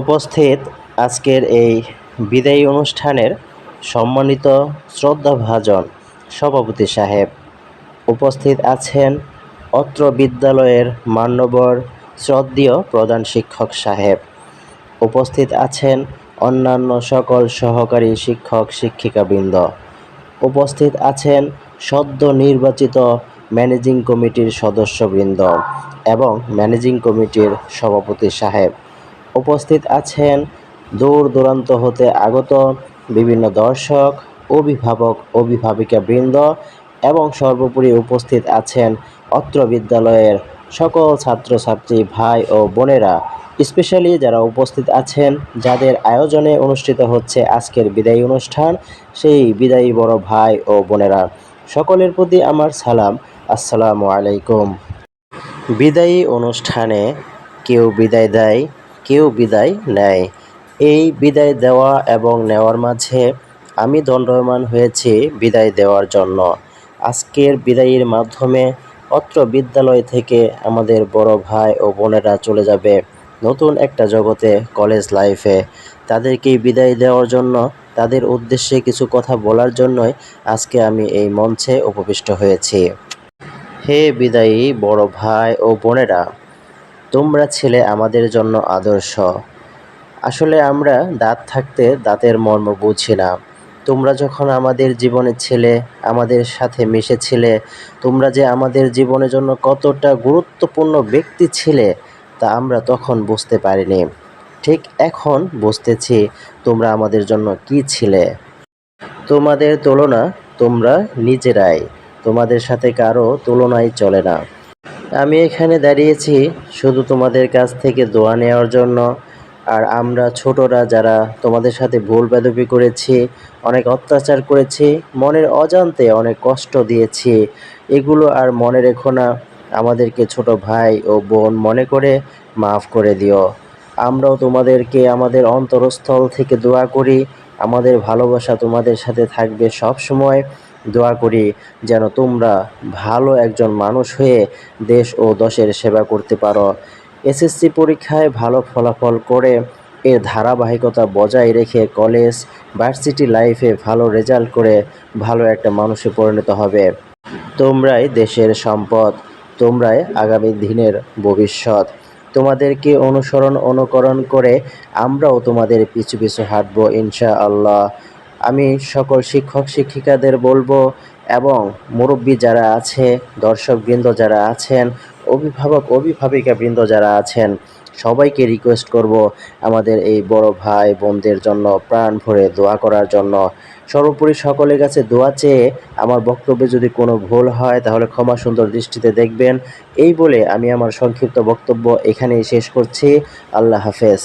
উপস্থিত আজকের এই বিদায়ী অনুষ্ঠানের সম্মানিত শ্রদ্ধাভাজন সভাপতি সাহেব উপস্থিত আছেন অত্র বিদ্যালয়ের মান্যবর শ্রদ্ধীয় প্রধান শিক্ষক সাহেব। উপস্থিত আছেন অন্যান্য সকল সহকারী শিক্ষক, শিক্ষিকাবৃন্দ। উপস্থিত আছেন সদ্য নির্বাচিত ম্যানেজিং কমিটির সদস্যবৃন্দ এবং ম্যানেজিং কমিটির সভাপতি সাহেব। উপস্থিত আছেন দূর দূরান্ত হতে আগত বিভিন্ন দর্শক, অভিভাবক অভিভাবিকাবৃন্দ এবং সর্বোপরি উপস্থিত আছেন অত্র বিদ্যালয়ের সকল ছাত্রছাত্রী ভাই ও বোনেরা, স্পেশালি যারা উপস্থিত আছেন যাদের আয়োজনে অনুষ্ঠিত হচ্ছে আজকের বিদায়ী অনুষ্ঠান, সেই বিদায়ী বড় ভাই ও বোনেরা। সকলের প্রতি আমার সালাম। আসসালামু আলাইকুম। বিদায়ী অনুষ্ঠানে কেউ বিদায় দেয় কেউ বিদায় নেয়। এই বিদায় দেওয়া এবং নেওয়ার মাঝে আমি দণ্ডায়মান হয়েছি বিদায় দেওয়ার জন্য। আজকের বিদায়ের মাধ্যমে অত্র বিদ্যালয় থেকে আমাদের বড় ভাই ও বোনেরা চলে যাবে নতুন একটা জগতে কলেজ লাইফে। তাদেরকেই বিদায় দেওয়ার জন্য, তাদের উদ্দেশ্যে কিছু কথা বলার জন্যই আজকে আমি এই মঞ্চে উপবিষ্ট হয়েছি। হে বিদায়ী বড় ভাই ও বোনেরা তোমরা ছিলে আমাদের জন্য আদর্শ। আসলে আমরা দাঁত থাকতে দাঁতের মর্ম বুঝি না। তোমরা যখন আমাদের জীবনে ছিলে, আমাদের সাথে মিশেছিলে তোমরা যে আমাদের জীবনের জন্য কতটা গুরুত্বপূর্ণ ব্যক্তি ছিলে, তা আমরা তখন বুঝতে পারিনি। ঠিক এখন বুঝতেছি তোমরা আমাদের জন্য কি ছিলে। তোমাদের তুলনা তোমরা নিজেরাই, তোমাদের সাথে কারও তুলনাই চলে না। আমি এখানে দাঁড়িয়েছি শুধু তোমাদের কাছ থেকে দোয়া নেওয়ার জন্য। আর আমরা ছোটরা যারা তোমাদের সাথে ভুল বেদবি করেছি, অনেক অত্যাচার করেছি, মনের অজান্তে অনেক কষ্ট দিয়েছি, এগুলো আর মনে রেখো না। আমাদেরকে ছোট ভাই ও বোন মনে করে মাফ করে দিও। আমরাও তোমাদেরকে আমাদের অন্তরস্থল থেকে দোয়া করি। আমাদের ভালোবাসা তোমাদের সাথে থাকবে সব সময় দোয়া করি যেন তোমরা ভালো একজন মানুষ হয়ে দেশ ও দশের সেবা করতে পারো। এসএসসি পরীক্ষায় ভালো ফলাফল করে এর ধারাবাহিকতা বজায় রেখে কলেজ, ভার্সিটি লাইফে ভালো রেজাল্ট করে ভালো একটা মানুষে পরিণত হবে। তোমরাই দেশের সম্পদ, তোমরাই আগামী দিনের ভবিষ্যৎ। তোমাদেরকে অনুসরণ, অনুকরণ করে আমরাও তোমাদের পিছু পিছু হাঁটবো ইনশা আল্লাহ আমি সকল শিক্ষক, শিক্ষিকাদের বলব এবং মুরব্বী যারা আছে দর্শকবৃন্দ যারা আছেন, অভিভাবক অভিভাবিকাবৃন্দ যারা আছেন, সবাইকে রিকোয়েস্ট করব আমাদের এই বড় ভাই বোনদের জন্য প্রাণ ভরে দোয়া করার জন্য। সর্বোপরি সকলের কাছে দোয়া চেয়ে আমার বক্তব্যে যদি কোনো ভুল হয়, তাহলে ক্ষমা সুন্দর দৃষ্টিতে দেখবেন। এই বলে আমি আমার সংক্ষিপ্ত বক্তব্য এখানেই শেষ করছি। আল্লাহ হাফেজ।